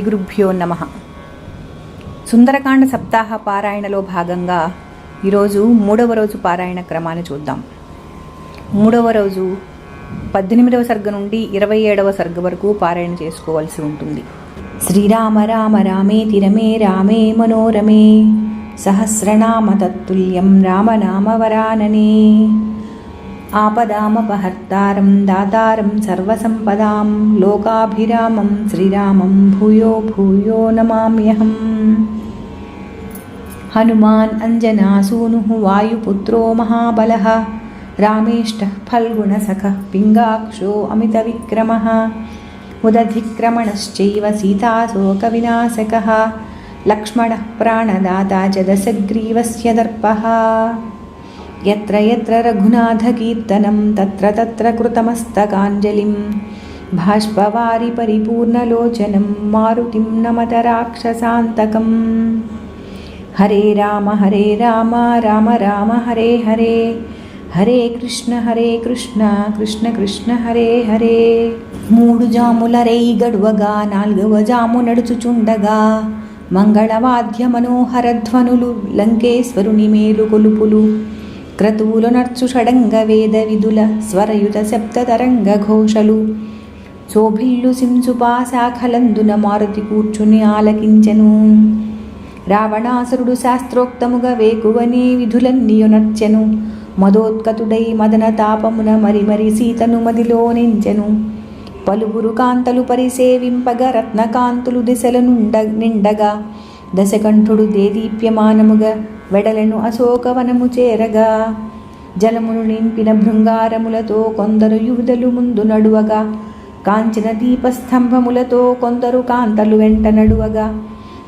శ్రీగురుభ్యో నమ. సుందరకాండ సప్తాహ పారాయణలో భాగంగా ఈరోజు మూడవ రోజు పారాయణ క్రమాన్ని చూద్దాం. మూడవ రోజు పద్దెనిమిదవ సర్గ నుండి ఇరవై ఏడవ సర్గ వరకు పారాయణ చేసుకోవాల్సి ఉంటుంది. శ్రీరామ రామ రామే తిరమే రామే మనోరమే సహస్రనామ తత్తుల్యం రామనామవరాననే ఆపదామపహర్తారం దాతారం సర్వసంపదాం లోకాభిరామం శ్రీరామం భూయో భూయో నమామ్యహం హనుమాన్ అంజనాసూను వాయుపుత్రో మహాబల రామేష్ట ఫల్గుణసఖ పింగాక్షో అమితవిక్రమः ఉదధిక్రమణశ్చైవ సీతాశోకవినాశకः లక్ష్మణः ప్రాణదాతా చ దశగ్రీవस्य దర్ప ఎత్ర ఎత్ర రఘునాథ కీర్తనం తత్ర తత్ర కృతమస్తకాంజలిం. భాష్పవారి పరిపూర్ణలోచనం మారుతిం నమత రాక్షసాంతకం. హరే రామ హరే రామ రామ రామ హరే హరే. హరే కృష్ణ హరే కృష్ణ కృష్ణ కృష్ణ హరే హరే. మూడు జాముల రే గడువగా నాలుగవ జాము నడుచుచుండగా. మంగళవాద్య మనోహరధ్వనులు లంకేశ్వరుని మేలు కొలుపులు. క్రతువులు నర్చు షడంగ వేద విధుల స్వరయుత శబ్ద తరంగ ఘోషలు. శోభిల్లు సింసుపాశాఖలందున మారుతి కూర్చుని ఆలకించెను. రావణాసురుడు శాస్త్రోక్తముగా వేకువని విధులన్నీయునర్చెను మదోత్కతుడై మదన తాపమున మరి మరి సీతను మదిలో నించెను. పలువురు కాంతలు పరిసేవింపగ రత్నకాంతులు దిశల నుండ నిండగా. దశకంఠుడు దేదీప్యమానముగా వెడలను అశోకవనము చేరగా. జలమును నింపిన భృంగారములతో కొందరు యువదలు ముందు నడువగా. కాంచిన దీపస్తంభములతో కొందరు కాంతలు వెంట నడువగా.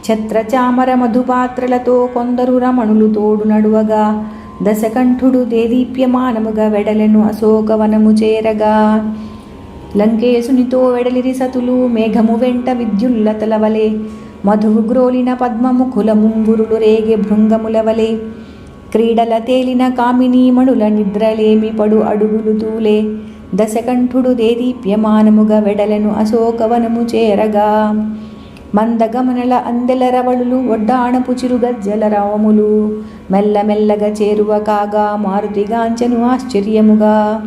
ఛత్రచామర మధుపాత్రలతో కొందరు రమణులు తోడు నడువగా. దశకంఠుడు దేదీప్యమానముగా వెడలను అశోకవనము చేరగా. లంకేశునితో వెడలిరి సతులు మేఘము వెంట విద్యుల్లతల వలె మధుగ్రోలిన గ్రోలిన పద్మముఖుల రేగే భృంగముల వలె క్రీడల తేలిన కామినీమణుల నిద్రలేమి పడు అడుగులు తూలే. దశకంఠుడు దేదీప్యమానముగా వెడలను అశోకవనము చేరగా. మందగమనల అందెల రవళులు ఒడ్డాణపు చిరుగజ్జల రావములు. మెల్లమెల్లగా చేరువ కాగా మారుతిగాంచెను ఆశ్చర్యముగా.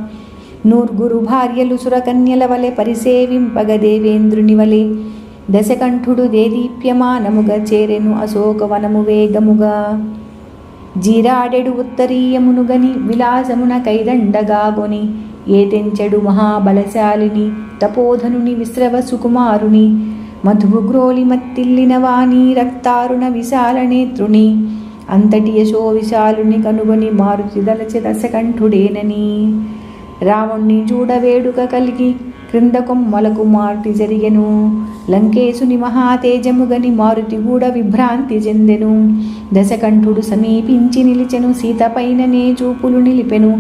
నూర్గురు భార్యలు సురకన్యల వలె పరిసేవింపగ దేవేంద్రుని వలె. దశకంఠుడు దేదీప్యమానముగా చేరెను అశోకవనము వేగముగా. జీరాడెడు ఉత్తరీయమునుగని విలాసమున కైదండగాగొని ఏతెంచెడు మహాబలశాలిని తపోధనుని విశ్రవ సుకుమారుని మధుగ్రోలి మత్తిల్లిన వాణి రక్తారుణ విశాల నేత్రుని అంతటి యశో విశాలుని కనుగొని మారుతిదలచి దశకంఠుడేనని. రావణ్ణి చూడవేడుక కలిగి క్రింద కొమ్మలకు మారుతి జరిగెను. లంకేశుని మహాతేజముగని మారుతి కూడా విభ్రాంతి చెందెను దశకంఠుడు సమీపించి నిలిచెను సీతపైననే చూపులు నిలిపెను.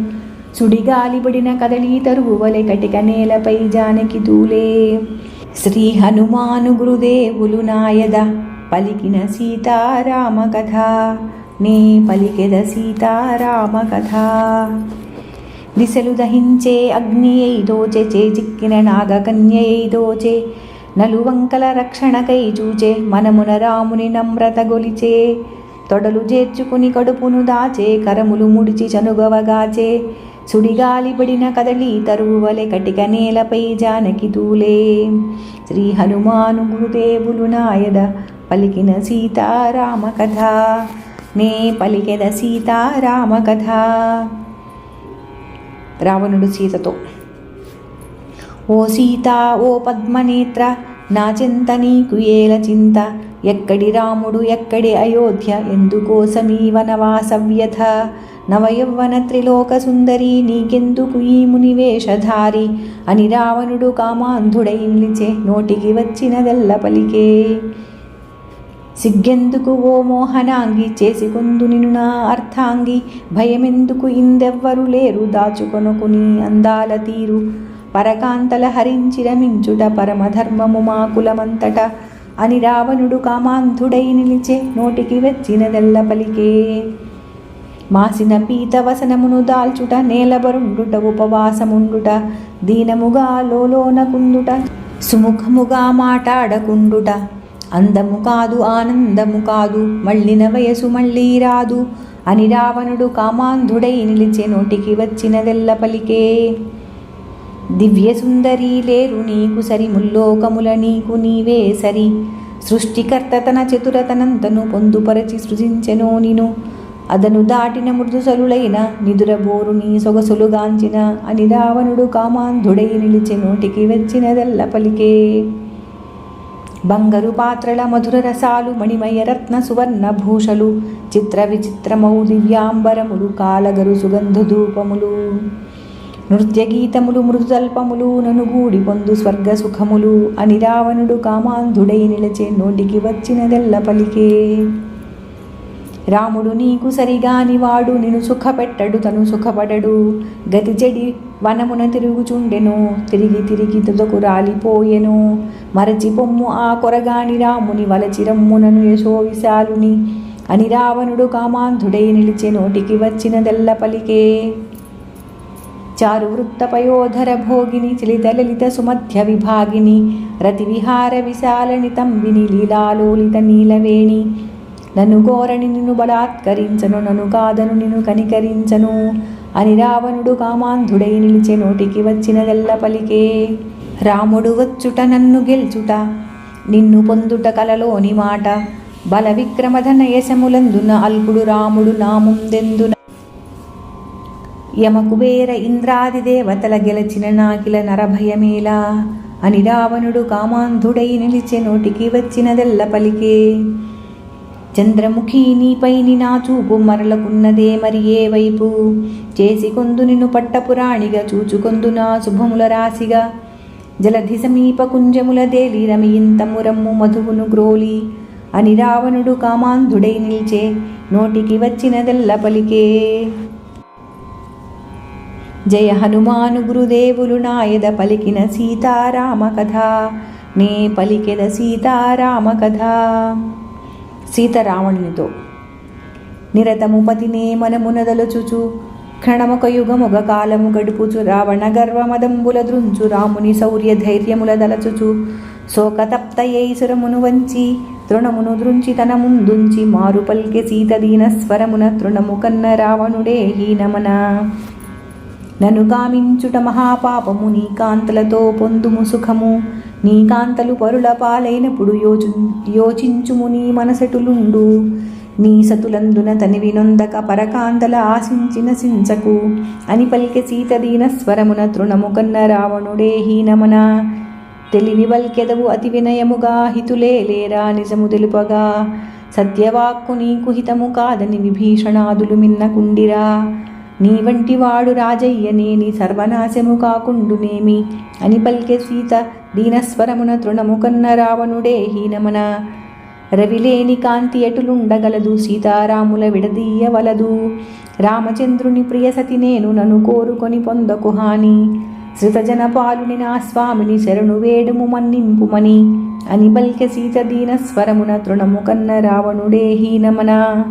సుడిగాలిబడిన కదలీ తరువువలె కటిక నేలపై జానకి దూలే శ్రీ హనుమాను గురుదేవులు నాయద పలికిన సీతారామ కథ నే పలికెద సీతారామ కథ దిశలు దహించే అగ్ని దోచె చేజిక్కిన నాగకన్య దోచె నలువంకల రక్షణకై చూచే మనమున రాముని నమ్రత గొలిచే తొడలు చేర్చుకుని కడుపును దాచే కరములు ముడిచి చనుగవగాచే సుడిగాలిబడిన కదలి తరువు కటిక నేలపై జానకి తూలే. శ్రీ హనుమాను గురుదేవులు నాయద పలికిన సీతారామ కథ నే పలికెద సీతారామ కథ రావణుడు సీతతో. ఓ సీత ఓ పద్మనేత్ర నా చింత నీకు ఏల చింత ఎక్కడి రాముడు ఎక్కడి అయోధ్య ఎందుకోసమీ వనవాసవ్యథ? నవయవ్వన త్రిలోక సుందరి నీకెందుకు ఈ మునివేషధారి అని రావణుడు కామాంధుడై నిలిచే నోటికి వచ్చినదెల్ల పలికే సిగ్గెందుకు ఓ మోహనాంగి చేసుకుందు నిను నా అర్థాంగి? భయమెందుకు ఇందెవ్వరు లేరు దాచుకొనుకుని అందాల తీరు? పరకాంతల హరించి రమించుట పరమధర్మము మా కులమంతట. అని రావణుడు కామాంధుడై నిలిచే నోటికి వచ్చినదెల్ల పలికే. మాసిన పీతవసనమును దాల్చుట నేలబరుండుట ఉపవాసముండుట దీనముగా లోలోనకుందుట సుముఖముగా మాటాడకుండుట. అందము కాదు ఆనందము కాదు మళ్ళిన వయసు మళ్ళీ రాదు. అని రావణుడు కామాంధుడై నిలిచే నోటికి వచ్చినదెల్ల పలికే. దివ్య సుందరి లేరు నీకు సరి ముల్లోకముల నీకు నీవే సరి. సృష్టికర్త తన చతురతనంతను పొందుపరచి సృజించెనో నిను. అదను దాటిన మృదుసలులైన నిదురబోరు నీ సొగసులుగాంచిన అని రావణుడు కామాంధుడై నిలిచి నోటికి వచ్చినదెల్ల పలికే. బంగారు పాత్రల మధుర రసాలు మణిమయ రత్న సువర్ణ భూషలు చిత్ర విచిత్రమౌ దివ్యాంబరములు కాలగరు సుగంధ ధూపములు. నృత్య గీతములు మృదుతల్పములు ననుగూడి పొందు స్వర్గ సుఖములు అని రావణుడు కామాంధుడై నిలచే నోటికి వచ్చినదెల్ల పలికే రాముడు నీకు సరిగాని వాడు నిన్ను సుఖపెట్టడు తను సుఖపడడు. గతి చెడి వనమున తిరుగుచుండెను తిరిగి తిరిగి తుదకు రాలిపోయెను. మరచి పొమ్ము ఆ కొరగాని రాముని వలచిరమ్మునను యశో విశాలుని. అని రావణుడు కామాంధుడై నిలిచే నోటికి వచ్చినదెల్ల పలికే. చారువృత్తపయోధర భోగిని చలిత లలిత సుమధ్య విభాగిని రతి విహార విశాలని తంబిని లీలాలోలిత నీలవేణి. నన్ను గోరని నిన్ను బలాత్కరించను నన్ను కాదను నిన్ను కనికరించను. అని రావణుడు కామాంధుడై నిలిచే నోటికి వచ్చినదెల్ల పలికే రాముడు వచ్చుట నన్ను గెల్చుట నిన్ను పొందుట కలలోని మాట. బల విక్రమధన యశములందున అల్పుడు రాముడు నాముందెందున యమకుబేర ఇంద్రాది దేవతల గెలచిన నాకిల నరభయమేలా. అని రావణుడు కామాంధుడై నిలిచే నోటికి వచ్చినదెల్ల పలికే చంద్రముఖి నీపైని నా చూపు మరలకున్నదే మరి ఏ వైపు? చేసి కొందు నిన్ను పట్టపురాణిగా చూచుకొందు నా శుభముల రాశిగా. జలధి సమీప కుంజముల దేలి రమయింతమురమ్ము మధువును గ్రోలి. అని రావణుడు కామాంధుడై నిల్చే నోటికి వచ్చినదెల్ల పలికే. జయ హనుమాను గురుదేవులు నాయద పలికిన సీతారామ కథ నే పలికెద సీతారామ కథ సీతారావణునితో. నిరతము పతినే మనమునదలుచుచు క్షణమొక యుగముగ కాలము గడుపుచు రావణ గర్వమదంబుల దృంచు రాముని శౌర్య ధైర్యముల దలచుచు శోకతప్తయైసురమును వంచి తృణమును దృంచి తన ముందుంచి మారు పల్కె సీత దీన స్వరమున తృణము కన్న రావణుడే హీనమన. నను కామించుట మహాపాపము నీ కాంతలతో పొందుము సుఖము నీ కాంతలు పరుల పాలైనప్పుడు యోచు యోచించుము నీ మనసెటులుండు. నీ సతులందున తనివి నొందక పరకాంతల ఆశించిన సించకు. అని పలికె సీతదీన స్వరమున తృణము కన్న రావణుడే హీనమన. తెలివి వల్కెదవు అతి వినయముగా హితులే లేరా నిజము తెలుపగా. సత్యవాక్కు నీకు హితము కాదని విభీషణాదులు మిన్నకుండిరా. నీ వంటి వాడు రాజయ్యనేని సర్వనాశము కాకుండునేమి అని పల్కె సీత దీనస్వరమున తృణము కన్న రావణుడే హీనమన. రవిలేని కాంతి ఎటులుండగలదు? సీతారాముల విడదీయవలదు. రామచంద్రుని ప్రియసతి నేను నన్ను కోరుకొని పొందకు హాని. శృతజన పాలుని నా స్వామిని శరణు వేడుము మన్నింపుమని. అని బల్కె సీత దీనస్వరమున తృణము కన్న రావణుడే హీనమనా.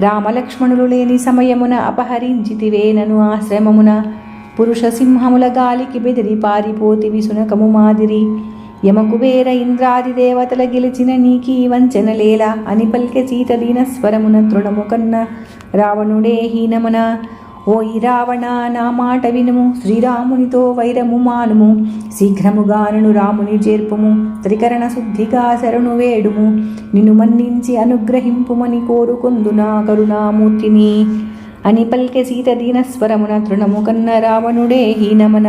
రామలక్ష్మణులు లేని సమయమున అపహరించితివేనను ఆశ్రమమున. పురుష సింహముల గాలికి బెదిరి పారిపోతివి సునకము మాదిరి. యమకుబేర ఇంద్రాది దేవతల గెలిచిన నీకీ వంచనలేలా అని పల్కె సీత దీన స్వరమున తృణము కన్న. రావణుడే హీనమున. ఓయి రావణ నా మాట వినుము. శ్రీరామునితో వైరము మానుము. శీఘ్రముగానను రాముని చేర్పుము. త్రికరణ శుద్ధిగా శరణు వేడుము. నిన్ను మన్నించి అనుగ్రహింపుమని కోరుకుందునా కరుణామూర్తిని. అని పల్కె సీత దీనస్వరమున తృణము కన్న రావణుడే హీనమన.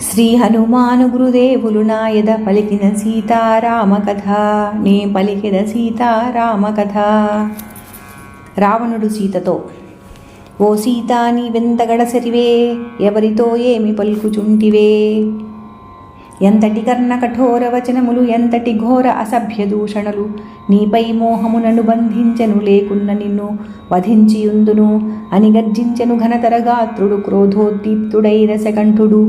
శ్రీ హనుమాను గురుదేవులు నాయద పలికిన సీతారామ కథ నే పలికిన సీతారామ కథ రావణుడు సీతతో ఓ సీత నీవెంతగడసరివే ఎవరితో ఏమి పలుకుచుంటివే? ఎంతటి కర్ణ కఠోర వచనములు ఎంతటి ఘోర అసభ్య దూషణలు నీపై మోహమునను బంధించెను లేకున్న నిన్ను వధించియుందును అని గర్జించెను ఘనతరగాత్రుడు క్రోధోద్దీప్తుడై రసకంఠుడు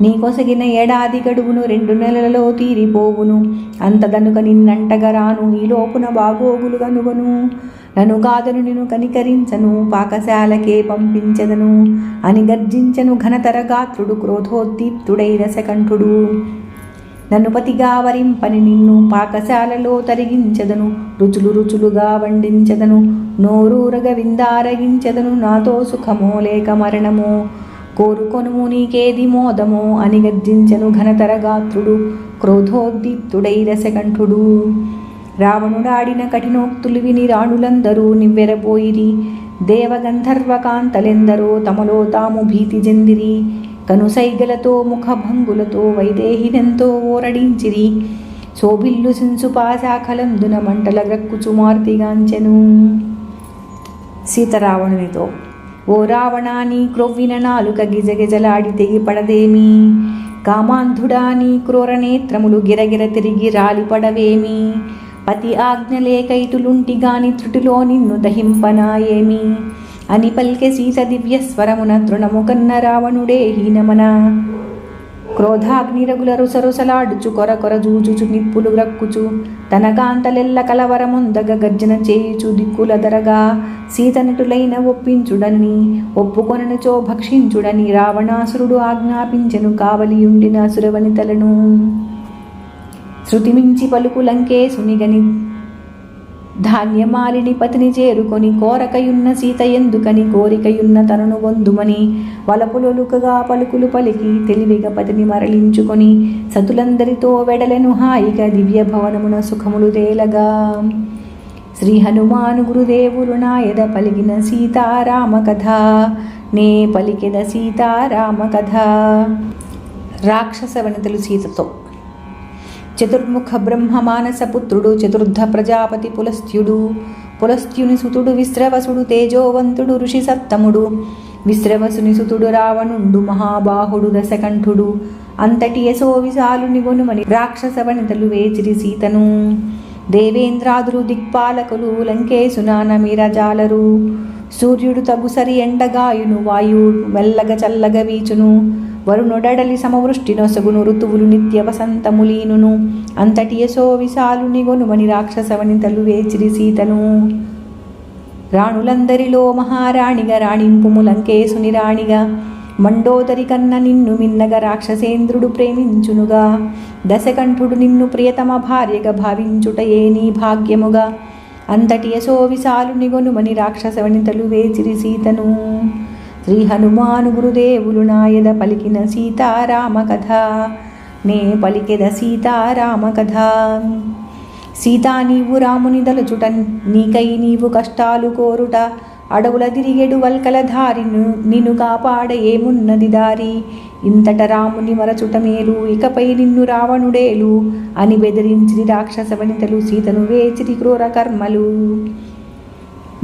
నీ కొసగిన ఏడాది గడువును రెండు నెలలలో తీరిపోవును అంతదనుక నిన్నంటగరాను ఈ లోపున బాగోగులు కనుగొను. నన్ను కాదను నిన్ను కనికరించను పాకశాలకే పంపించదను అని గర్జించను ఘనతరగాత్రుడు క్రోధోద్దీప్తుడై రసకంఠుడు. నన్ను పతిగా వరింపని నిన్ను పాకశాలలో తరిగించదను రుచులు రుచులుగా వండించదను నోరూరగ విందారగించదను నాతో సుఖమో లేక మరణమో కోరుకొనుము నీకేది మోదమో అని గర్జించను ఘనతర గాత్రుడు క్రోధోద్దీప్తుడై రసకంఠుడు. రావణుడాడిన కఠినోక్తులు విని రాణులందరూ నివ్వెరబోయిరి. దేవగంధర్వకాంతలెందరో తమలో తాము భీతి చెందిరి. కనుసైగలతో ముఖభంగులతో వైదేహినెంతో ఓరడించిరి. శోభిల్లు సింసుపాశాఖలందున మంటల గ్రక్కుచుమార్తిగాంచెను సీతరావణునితో ఓ రావణాని క్రొవ్విన నాలుక గిజగిజలాడి తెగి పడదేమి కామాంధుడాని క్రూరనేత్రములు గిరగిర తిరిగి రాలిపడవేమి? పతి ఆజ్ఞలేకైతులుంటి గాని త్రుటిలో నిన్ను దహింపనాయేమి? అని పల్కె సీత దివ్యస్వరమున తృణము కన్న రావణుడే హీనమన. క్రోధాగ్నిరగుల రుసరుసలాడుచు కొర కొర జూచుచు నిప్పులు గ్రక్కుచు తన కాంతలెల్ల కలవరముందగ గర్జన చేయుచు దిక్కుల దరగా సీతనటులైన ఒప్పించుడని ఒప్పుకొననుచో భక్షించుడని రావణాసురుడు ఆజ్ఞాపించెను కావలియుండిన అసురవనితలను శృతిమించి పలుకు లంకేశునిగని ధాన్యమాలిని పతిని చేరుకొని కోరకయున్న సీత ఎందుకని కోరికయున్న తనను వందుమని వలపులొలుకగా పలుకులు పలికి తెలివిగా పతిని మరలించుకొని సతులందరితో వెడలెను హాయిగా దివ్య భవనమున సుఖములు తేలగా. శ్రీ హనుమాను గురుదేవులు నాయద పలికిన సీతారామ కథ నే పలికెద సీతారామ కథ రాక్షస వనితలు సీతతో. చతుర్ముఖ బ్రహ్మ మానసపుత్రుడు చతుర్థ ప్రజాపతి పులస్త్యుడు. పులస్త్యుని సుతుడు విశ్రవసుడు తేజోవంతుడు ఋషి సప్తముడు. విశ్రవసుని సుతుడు రావణుండు మహాబాహుడు దశకంఠుడు. అంతటి యశో విశాలుని గొనుమని రాక్షస వనితలు వేచిరి సీతను. దేవేంద్రాదులు దిక్పాలకులు లంకేశునాన మీరజాలరు సూర్యుడు తగుసరి ఎండగాయును వాయువు మెల్లగ చల్లగ వీచును. వరుణుడడలి సమవృష్టినొసగును ఋతువులు నిత్య వసంతములీనును. అంతటి యశో విశాలుని గొనుమని రాక్షసవనితలు వేచిరి సీతను. రాణులందరిలో మహారాణిగా రాణింపుము లంకేశుని రాణిగా. మండోదరి కన్న నిన్ను మిన్నగ రాక్షసేంద్రుడు ప్రేమించునుగా. దశకంఠుడు నిన్ను ప్రియతమ భార్యగా భావించుట ఏ నీ భాగ్యముగా. అంతటి యశో విశాలుని గొనుమని రాక్షసవనితలు వేచిరి సీతను. శ్రీ హనుమాను గురుదేవులు నాయద పలికిన సీతారామ కథ నే పలికెద సీతారామ కథ సీతా నీవు రాముని దలచుట నీకై నీవు కష్టాలు కోరుట. అడవుల తిరిగెడు వల్కల దారిను నిన్ను కాపాడ ఏమున్నది దారి? ఇంతట రాముని మరచుట మేలు ఇకపై నిన్ను రావణుడేలు. అని బెదిరించిరి రాక్షస వనితలు సీతను వేచిరి క్రూర కర్మలు.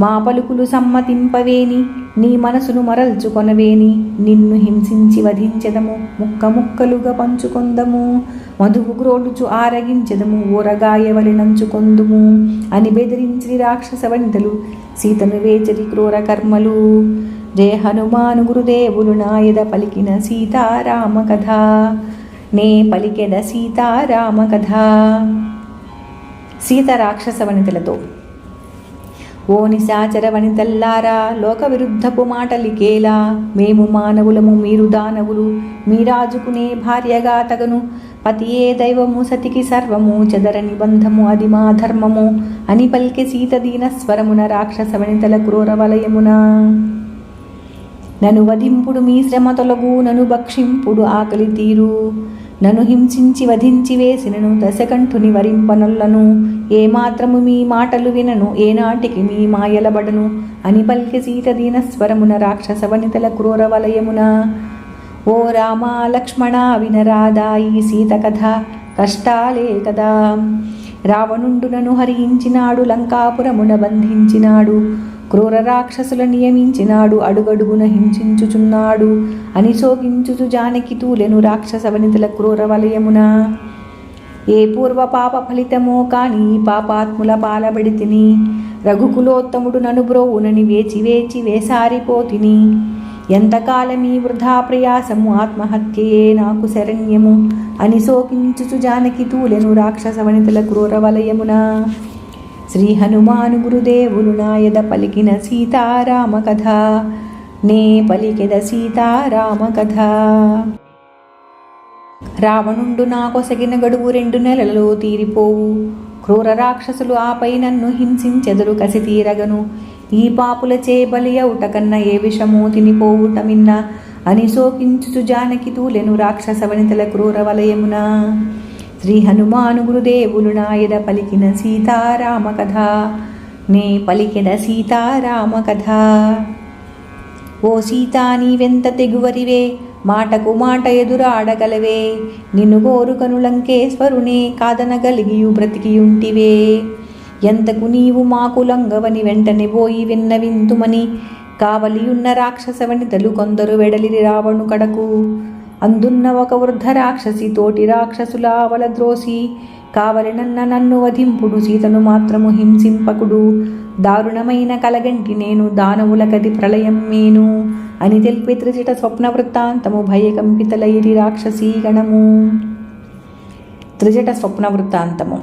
మా పలుకులు సమ్మతింపవేని నీ మనసును మరల్చుకొనవేని నిన్ను హింసించి వధించెదము ముక్క ముక్కలుగా పంచుకొందము. మధువు గ్రోడుచు ఆరగించెదము ఊరగాయవలి నంచుకొందుము అని బెదిరించి రాక్షస వనితలు సీతను వేచరి క్రూర కర్మలు. జయ హనుమాను గురుదేవులు నాయద పలికిన సీతారామ కథ. నే పలికెద సీతారామ కథ. సీత రాక్షస వనితలతో ఓ నిశాచర వనితల్లారా లోక విరుద్ధపు మాటలికేలా? మేము మానవులము మీరు దానవులు. మీ రాజుకునే భార్యగా తగను. పతియే దైవము సతికి సర్వము. చెదర నిబంధము అది మా ధర్మము. అని పలికె సీత స్వరమున రాక్షస వనితల క్రూర వలయమున. నను వధింపుడు మీ శ్రమ తొలగు నను భక్షింపుడు ఆకలి తీరు. నన్ను హింసించి వధించి వేసినను దశకంఠుని వరింపనొల్లను. ఏమాత్రము మీ మాటలు వినను ఏనాటికి మీ మాయలబడను. అని పలికి సీత దీనస్వరమున రాక్షస వనితల క్రూర వలయమున. ఓ రామా లక్ష్మణ వినరాదా ఈ సీత కథ కష్టాలే కదా. రావణుండునను హరించినాడు లంకాపురమున బంధించినాడు. క్రూర రాక్షసుల నియమించినాడు అడుగడుగున హింసించుచున్నాడు. అని శోకించుచు జానకి తూలెను రాక్షస వనితల క్రూర వలయమున ఏ పూర్వ పాప ఫలితమో కాని పాపాత్ముల పాలబడి తిని రఘుకులోత్తముడు నను బ్రోవునని వేచి వేచి వేసారిపోతిని. ఎంతకాలమీ వృధా ప్రయాసము ఆత్మహత్యయే నాకు శరణ్యము అని శోకించుచు జానకి తూలెను రాక్షస వనితల క్రూర వలయమున శ్రీ హనుమాను గురుదేవులు నాయద పలికిన సీతారామ కథ నే పలికిద సీతారామ కథ రావణుండు నా కొసగిన గడువు రెండు నెలలలో తీరిపోవు. క్రూర రాక్షసులు ఆపై నన్ను హింసించెదరు కసి తీరగను. ఈ పాపుల చేబలి అవుట కన్నా ఏ విషమో తినిపోవుట మిన్న. అని శోకించుచు జానకి తూలెను రాక్షస వనితల క్రూర వలయమున. శ్రీ హనుమాను గురుదేవులు నాయద పలికిన సీతారామ కథ నే పలికిన సీతారామ కథ ఓ సీతా నీవెంత తెగువరివే? మాటకు మాట ఎదురాడగలవే? నిన్ను కోరుకను లంకేశ్వరునే కాదనగలిగియు బ్రతికియుంటివే? ఎంతకు నీవు మాకు లంగవని వెంటనే పోయి విన్నవింతుమని కావలియున్న రాక్షస వనితలు కొందరు వెడలిరి రావణు కడకు అందున్న ఒక వృద్ధ రాక్షసి తోటి రాక్షసుల ఆవల ద్రోసి నన్ను వధింపుడు సీతను మాత్రము హింసింపకుడు. దారుణమైన కలగంటి నేను దానవులకది ప్రళయం మేను అని తెలిపి త్రిజట స్వప్న వృత్తాంతము భయకంపితలైరి రాక్షసీ గణము త్రిజట స్వప్న వృత్తాంతము.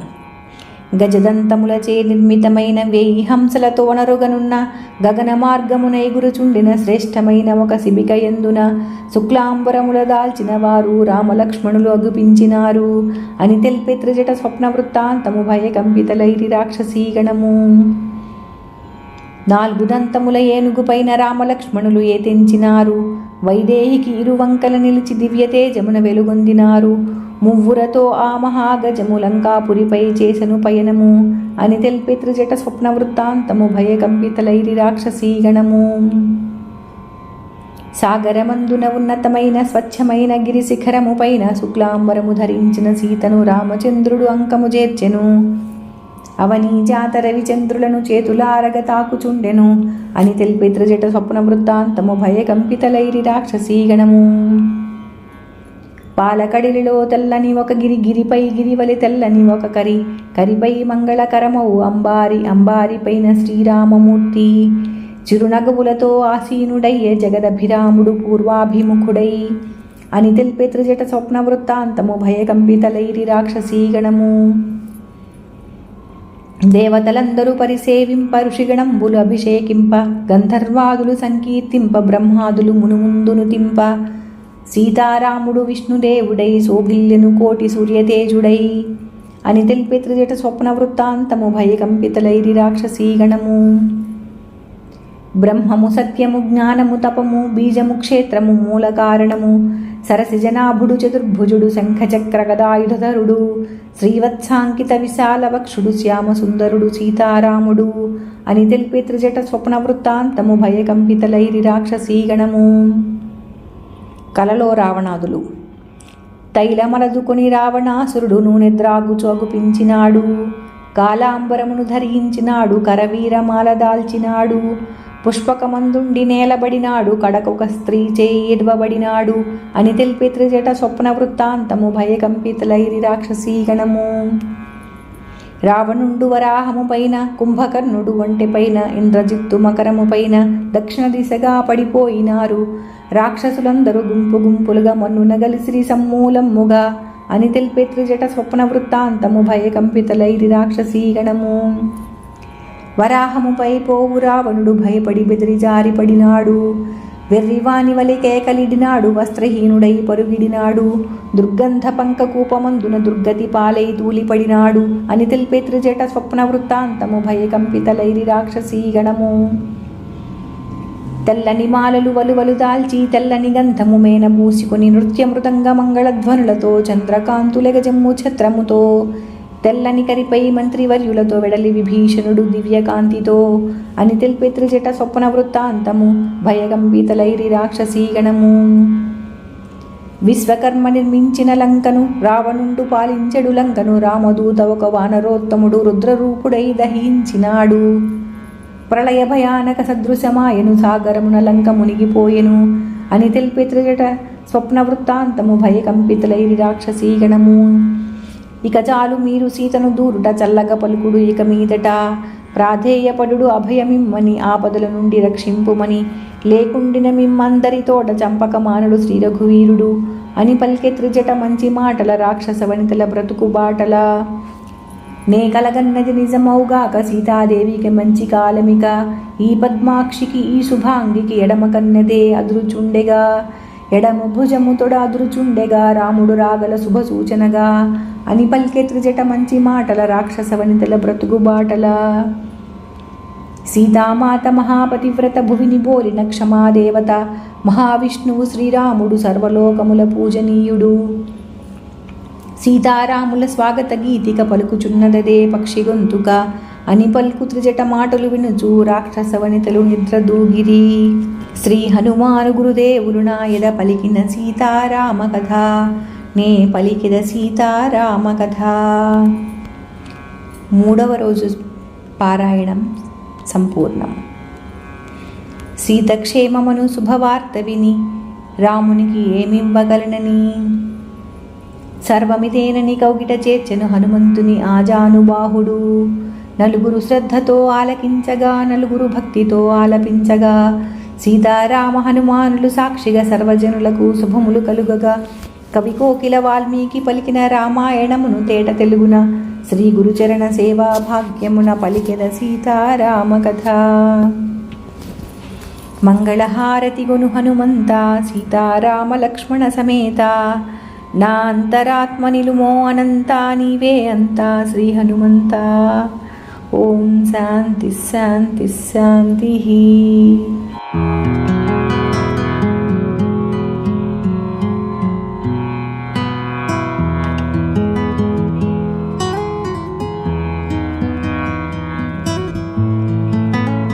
గజదంతములచే నిర్మితమైన వేయి హంసలతో వనరుగనున్న గగన మార్గమున ఎగురుచుండిన శ్రేష్టమైన ఒక శిబిక ఎందున శుక్లాంబరముల దాల్చిన వారు రామలక్ష్మణులు అగుపించినారు. అని తెలిపే త్రిజట స్వప్న వృత్తాంతము భయకంపితలైరి రాక్షసీగణము నాలుగు దంతముల ఏనుగుపైన రామలక్ష్మణులు ఏతించినారు. వైదేహికి ఇరువంకల నిలిచి దివ్యతేజమున వెలుగొందినారు. మువ్వురతో ఆ మహాగజము లంకాపురిపై చేసెను పయనము. అని తెలిపి త్రిజట స్వప్న వృత్తాంతము భయకంపితలైరి రాక్షసీగణము సాగరమందున ఉన్నతమైన స్వచ్ఛమైన గిరి శిఖరము పైన శుక్లాంబరము ధరించిన సీతను రామచంద్రుడు అంకము చేర్చెను. అవని జాత రవిచంద్రులను చేతులారగ తాకుచుండెను. అని తెలిపి త్రిజట స్వప్న వృత్తాంతము భయకంపితలైరి రాక్షసీగణము పాలకడిలిలో తెల్లని ఒక గిరి గిరిపై గిరివలి తెల్లని ఒక కరి. కరిపై మంగళకరమవు అంబారి అంబారిపైన శ్రీరామమూర్తి. చిరునగవులతో ఆసీనుడయ్యే జగదభిరాముడు పూర్వాభిముఖుడై. అని తెలిపే త్రిజట స్వప్న వృత్తాంతము భయకంపితలైరి రాక్షసీగణము దేవతలందరూ పరిసేవింప ఋషిగణంబులు అభిషేకింప గంధర్వాదులు సంకీర్తింప బ్రహ్మాదులు మునుముందును తింప. సీతారాముడు విష్ణుదేవుడై శోభిల్యను కోటి సూర్యతేజుడై అని తెలిపే త్రిజట స్వప్న వృత్తాంతము భయకంపితలైరి రాక్షసీగణము బ్రహ్మము సత్యము జ్ఞానము తపము బీజము క్షేత్రము మూల కారణము సరసి జనాభుడు చతుర్భుజుడు శంఖచక్ర గదాయుధరుడు శ్రీవత్సాంకిత విశాల వక్షుడు శ్యామసుందరుడు సీతారాముడు అని తెలిపే త్రిజట స్వప్న వృత్తాంతము భయకంపితలైరి రాక్షసీగణము కలలో రావణాదులు. తైలమలదుకొని రావణాసురుడు నూనె ద్రాగుచు అగుపించినాడు కాలాంబరమును ధరించినాడు కరవీరమాల దాల్చినాడు. పుష్పకమందుండి నేలబడినాడు కడకొక స్త్రీ చేయిడ్వబడినాడు అని తెలిపి త్రిజట స్వప్న వృత్తాంతము భయకంపితలైరి రాక్షసీగణము రావణుండు వరాహము పైన కుంభకర్ణుడు ఒంటెపైన ఇంద్రజిత్తు మకరము పైన దక్షిణ దిశగా పడిపోయినారు. రాక్షసులందరూ గుంపు గుంపులుగా మన్నున గలిసిరి సమ్మూలమ్ముగా అని తెలిపే త్రిజట స్వప్న వృత్తాంతము భయకంపితలైరి రాక్షసీగణము వరాహముపై పోవు రావణుడు భయపడి బెదిరి జారిపడినాడు వెర్రివాని వలె కేకలిడినాడు వస్త్రహీనుడై పరుగిడినాడు. దుర్గంధ పంకకూపమందున దుర్గతి పాలై తూలిపడినాడు అని తెలిపే త్రిజట స్వప్న వృత్తాంతము భయకంపితలైరి రాక్షసీగణము తెల్లని మాలలు వలువలు దాల్చి తెల్లని గంధము మేన పూసుకొని నృత్య మృదంగ మంగళధ్వనులతో చంద్రకాంతులెగజమ్ము ఛత్రముతో తెల్లని కరిపై మంత్రివర్యులతో వెడలి విభీషణుడు దివ్యకాంతితో అని తెలిపే త్రిజట స్వప్న వృత్తాంతము భయగంభీతలైరి రాక్షసీగణము విశ్వకర్మ నిర్మించిన లంకను రావణుండు పాలించెడు లంకను రామదూత ఒక వానరోత్తముడు రుద్రరూపుడై దహించినాడు. ప్రళయ భయానక సదృశమాయను సాగరమున లంక మునిగిపోయెను. అని తెలిపే స్వప్న వృత్తాంతము భయకంపితులైరి రాక్షసీగణము ఇక చాలు మీరు సీతను దూరుట చల్లగ పలుకుడు ఇక మీదట. ప్రాధేయపడు అభయమిమ్మని ఆపదల నుండి రక్షింపుమని లేకుండిన మిమ్మందరితోట చంపకమానుడు శ్రీ రఘువీరుడు అని పలికే త్రిజట మంచి మాటల రాక్షస వనితల బ్రతుకు బాటల. నే కలగన్నది నిజమౌగాక సీతాదేవికి మంచి కాలమిక. ఈ పద్మాక్షికి ఈ శుభాంగికి ఎడమ కన్నదే అదురుచుండెగా ఎడము భుజము తొడాదురుచుండెగా రాముడు రాగల శుభ సూచనగా అని పలికే త్రిజట మంచి మాటల రాక్షస వనితల బ్రతుకు బాటల. సీతామాత మహాపతివ్రత భువిని బోలిన క్షమాదేవత మహావిష్ణువు శ్రీరాముడు సర్వలోకముల పూజనీయుడు. సీతారాముల స్వాగత గీతిక పలుకుచున్నదదే పక్షి గొంతుక అని పలుకు త్రిజట మాటలు వినుచు రాక్షస వనితలు నిద్ర దూగిరి. శ్రీ హనుమాను గురుదేవులు నాయడ పలికిన సీతారామ కథ. నే పలికిన సీతారామ కథ. మూడవ రోజు పారాయణం సంపూర్ణం. సీతక్షేమమును శుభవార్త విని రామునికి ఏమివ్వగలనని? సర్వమితేనని కౌగిట చేర్చెను హనుమంతుని ఆజానుబాహుడు. నలుగురు శ్రద్ధతో ఆలకించగా నలుగురు భక్తితో ఆలపించగా సీతారామ హనుమానులు సాక్షిగా సర్వజనులకు శుభములు కలుగగా. కవి కోకిల వాల్మీకి పలికిన రామాయణమును తేట తెలుగున శ్రీ గురుచరణ సేవా భాగ్యమున పలికిన సీతారామ కథ. మంగళహారతి గొను హనుమంత సీతారామ లక్ష్మణ సమేత. నా అంతరాత్మ నిలుమో అనంతా నీవే అంతా శ్రీ హనుమంతా. ఓం శాంతి శాంతి శాంతి